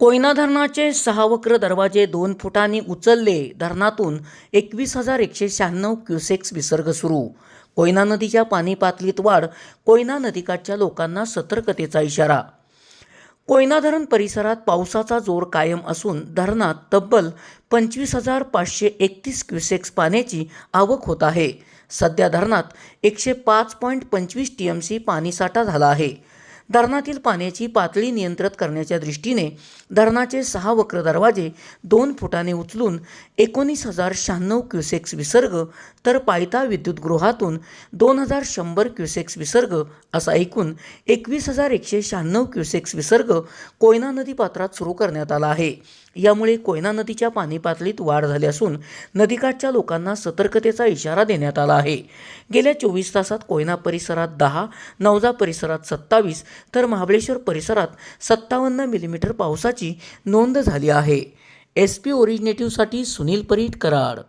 कोयना धरणाचे सहा वक्र दरवाजे दोन फुटांनी उचलले. धरणातून एकवीस हजार एकशे शहाण्णव क्युसेक्स विसर्ग सुरू. कोयना नदीच्या पाणी पातळीत वाढ कोयना नदीकाठच्या लोकांना सतर्कतेचा इशारा. कोयना धरण परिसरात पावसाचा जोर कायम असून धरणात तब्बल पंचवीस हजार पाचशे एकतीस क्युसेक्स पाण्याची आवक होत आहे. सध्या धरणात एकशे पाच पॉईंट पंचवीस टी एम सी पाणीसाठा झाला आहे. धरणातील पाण्याची पातळी नियंत्रित करण्याच्या दृष्टीने धरणाचे सहा वक्र दरवाजे दोन फुटाने उचलून एकोणीस हजार शहाण्णव क्युसेक्स विसर्ग तर पायथा विद्युतगृहातून दोन हजार शंभर क्युसेक्स विसर्ग असा एकूण एकवीस हजार एकशे शहाण्णव क्युसेक्स विसर्ग कोयना नदी पात्रात सुरू करण्यात आला आहे. यामुळे कोयना नदीच्या पाणी पातळीत वाढ झाली असून नदीकाठच्या लोकांना सतर्कतेचा इशारा देण्यात आला आहे. गेल्या चोवीस तासात कोयना परिसरात दहा नवजा परिसरात सत्तावीस तर महाबळेश्वर परिसरात सत्तावन्न मिलीमीटर पावसाची नोंद झाली आहे. एस पी ओरिजिनेटिव्हसाठी सुनील परीट कराड